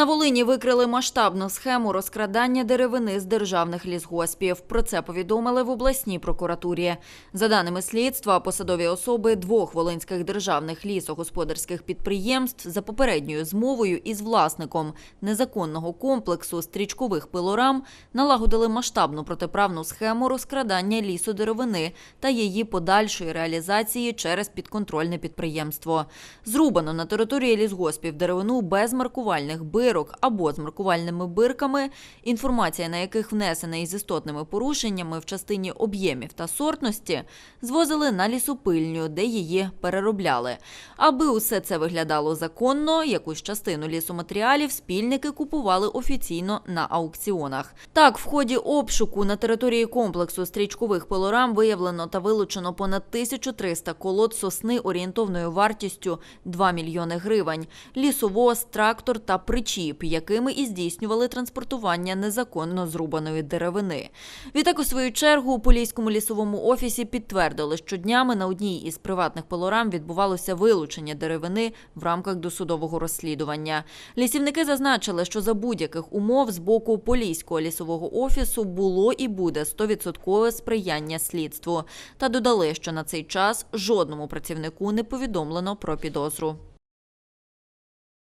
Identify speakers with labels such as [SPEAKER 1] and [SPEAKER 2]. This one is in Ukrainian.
[SPEAKER 1] На Волині викрили масштабну схему розкрадання деревини з державних лісгоспів. Про це повідомили в обласній прокуратурі. За даними слідства, посадові особи двох волинських державних лісогосподарських підприємств за попередньою змовою із власником незаконного комплексу стрічкових пилорам налагодили масштабну протиправну схему розкрадання лісодеревини та її подальшої реалізації через підконтрольне підприємство. Зрубано на території лісгоспів деревину без маркувальних бирок або з маркувальними бирками, інформація на яких внесена із істотними порушеннями в частині об'ємів та сортності, звозили на лісопильню, де її переробляли. Аби усе це виглядало законно, якусь частину лісоматеріалів спільники купували офіційно на аукціонах. Так, в ході обшуку на території комплексу стрічкових пилорам виявлено та вилучено понад 1300 колод сосни орієнтовною вартістю 2 мільйони гривень, лісовоз, трактор та причіп, якими і здійснювали транспортування незаконно зрубаної деревини. Відтак, у свою чергу, у Поліському лісовому офісі підтвердили, що днями на одній із приватних пилорам відбувалося вилучення деревини в рамках досудового розслідування. Лісівники зазначили, що за будь-яких умов з боку Поліського лісового офісу було і буде 100% сприяння слідству. Та додали, що на цей час жодному працівнику не повідомлено про підозру.